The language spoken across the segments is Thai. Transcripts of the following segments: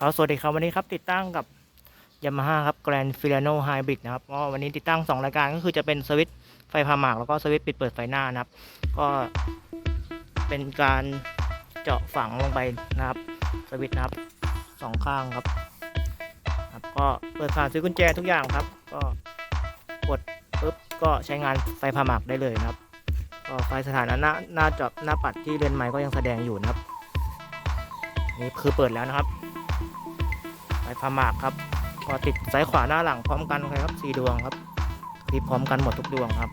ครับสวัสดีครับวันนี้ครับติดตั้งกับ Yamaha ครับ Grand Filano Hybrid นะครับก็วันนี้ติดตั้ง 2 รายการก็คือจะเป็นสวิตช์ไฟพาหมาก แล้วก็สวิตช์ปิดเปิดไฟหน้านะครับ ก็เป็นการเจาะฝังลงไปนะครับ สวิตช์นะครับสองข้างครับครับ ก็เปิดผ่าซื้อกุญแจทุกอย่างครับ ก็กดปุ๊บก็ใช้งานไฟพาหมากได้เลยนะครับ ก็ไฟสถานะหน้าหน้าจอหน้าปัดที่เรือนไม้ก็ยังแสดงอยู่นะครับนี่คือเปิดแล้วนะครับ ไฟพมากครับก็ติดซ้ายขวาหน้าหลังพร้อมกันครับสี่ดวงครับติดพร้อมกันหมดทุกดวงครับ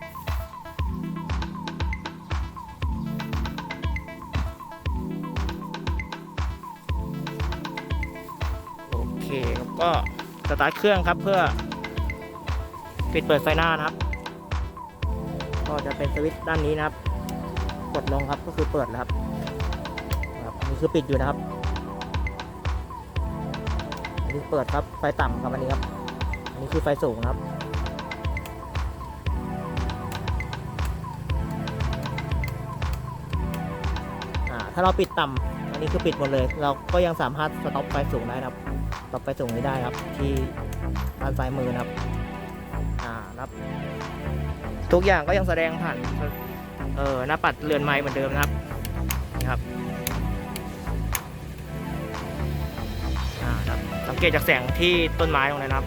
โอเคครับก็สตาร์ทเครื่องครับเพื่อปิดเปิดไฟหน้านะครับ ก็จะเป็นสวิตช์ด้านนี้นะครับ กดลงครับก็คือเปิดแล้วครับครับนนี้คือปิดอยู่นะครับ นี้เปิดครับ ไฟต่ำครับอันนี้ครับ อันนี้คือไฟสูงครับ ถ้าเราปิดต่ำอันนี้คือปิดหมดเลย เราก็ยังสามารถสต็อปไฟสูงได้นะครับสต็อปไฟสูงนี้ได้ครับ ที่ด้านซ้ายมือนะครับ อ่าครับ ทุกอย่างก็ยังแสดงผ่านเออหน้าปัดเรือนไม้เหมือนเดิมนะครับนะครับ สังเกตจากแสงที่ต้นไม้ตรงนั้นนะครับ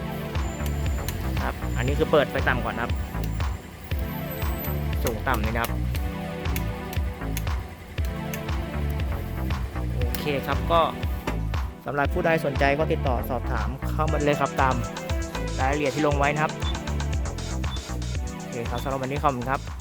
ครับ อันนี้คือเปิดไฟต่ำก่อนครับ สูงต่ำนี่นะครับ โอเคครับก็สำหรับผู้ใดสนใจก็ติดต่อสอบถามเข้ามาเลยครับตามรายละเอียดที่ลงไว้นะครับ โอเคครับสำหรับวันนี้ขอบคุณครับ